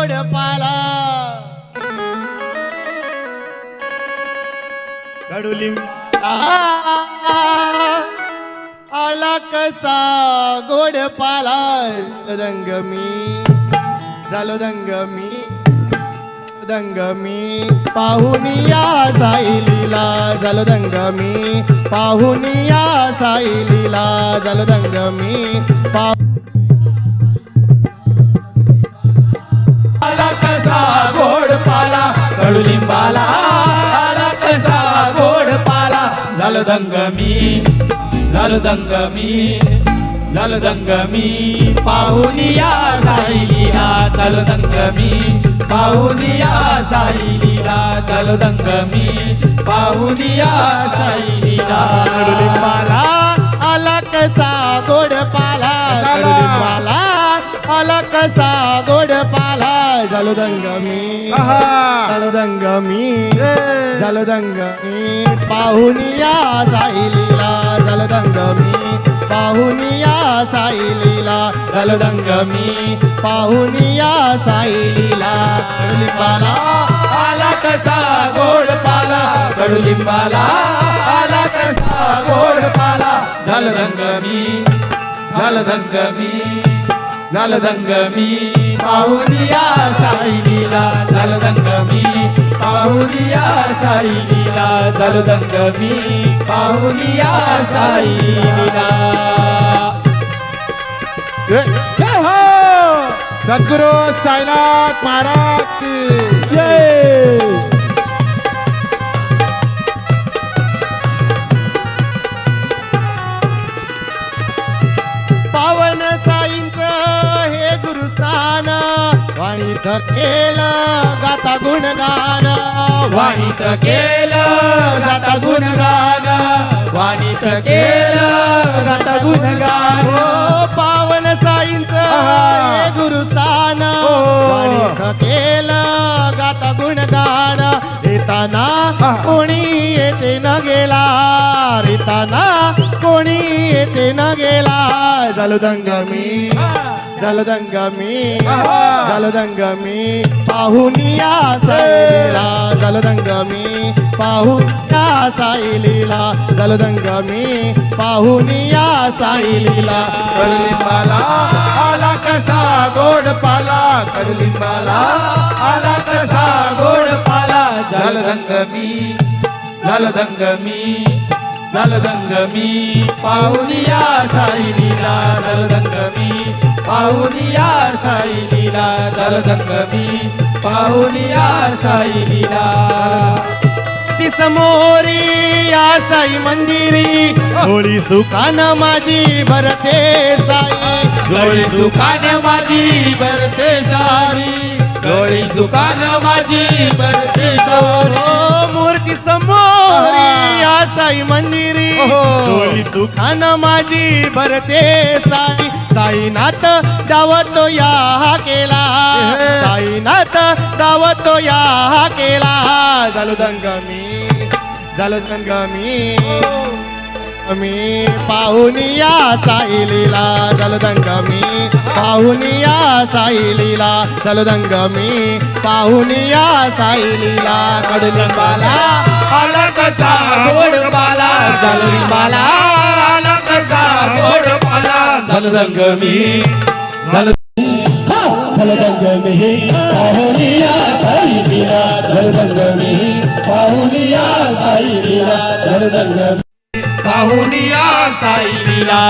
गोड पाला. कडुलिंब. आला कसा गोड पाला. दंग मी झालो दंग मी दंग मी पाहुनिया साईलीला झालो दंग मी पाहुनिया साईलीला झालो दंग मी पाहु कसा गोड पाला? कडुलिंबाला आला कसा गोड पाला? झालं दंग मी झालं दंग मी झालं दंग मी पाहुनिया साईलीला झालं दंग मी पाहुनिया साईलीला झालं दंग मी पाहुनिया साईलीला कडुलिंबाला आला कसा गोड झालो दंग मी झालो दंग मी झालो दंग मी पाहुनिया साईलीला झालो दंग मी पाहुनिया साईलीला झालो दंग मी पाहुनिया साईलीला कडुलिंबाला आला कसा गोड पाला कडुलिंबाला आला कसा गोड पाला झालं दंग मी झालं दंग मी झालं दंग मी पाहुनिया साईलीला झालं दंग मी पाहुनिया साईलीला झालं दंग मी पाहुनिया साईलीला. जय हो! सद्गुरु साईनाथ महाराज की. जय! वाणीत केलं गाता गुणगान. वाणीत केलं गाता गुणगान. वाणीत केलं गाता गुणगान. हो पावन साईंच हे. गुरुस्थान. वाणीत केलं गाता गुणगान. येताना कोणी येते न गेला रिताना कोणी येते न गेला. झालो दंग मी झालो दंग मी झालो दंग मी पाहुनिया साईलीला झालो दंग मी पाहुनिया साईलीला झालो दंग मी पाहुनिया साईलीला कडुलिंबाला आला कसा गोड पाला कडुलिंबाला आला कसा गोड पाला झालं दंग मी झालं दंग मी झालं दंग मी पाहुनिया साईलीला झालं दंग मी पाहुनिया साईलीला झालं दंग मी पाहुनिया साईलीला ती समोरी या साई मंदिरी होळी सुखान माझी भरते साई। डोळी सुखान माझी भरते सारी डोळी सुखान माझी भरते सारी। मूर्ती समोरी या साई मंदिरी. होळी सुखान माझी भरते साई. साईनाथ दावतो या हा. केला साईनाथ दावतो या हा केला झालो दंग मी झालो दंग मी मी पाहुनिया साईलीला झालो दंग मी पाहुनिया साईलीला झालो मी पाहुनिया साईलीला कडलिंबाला आला कसा गोडपाला पाला आला कसा गोडपाला पाला मी. झालं झालं मी पाहुनिया साईलीला झालं मी पाहुनिया साईलीला झालं रंग पाहुनिया साईलीला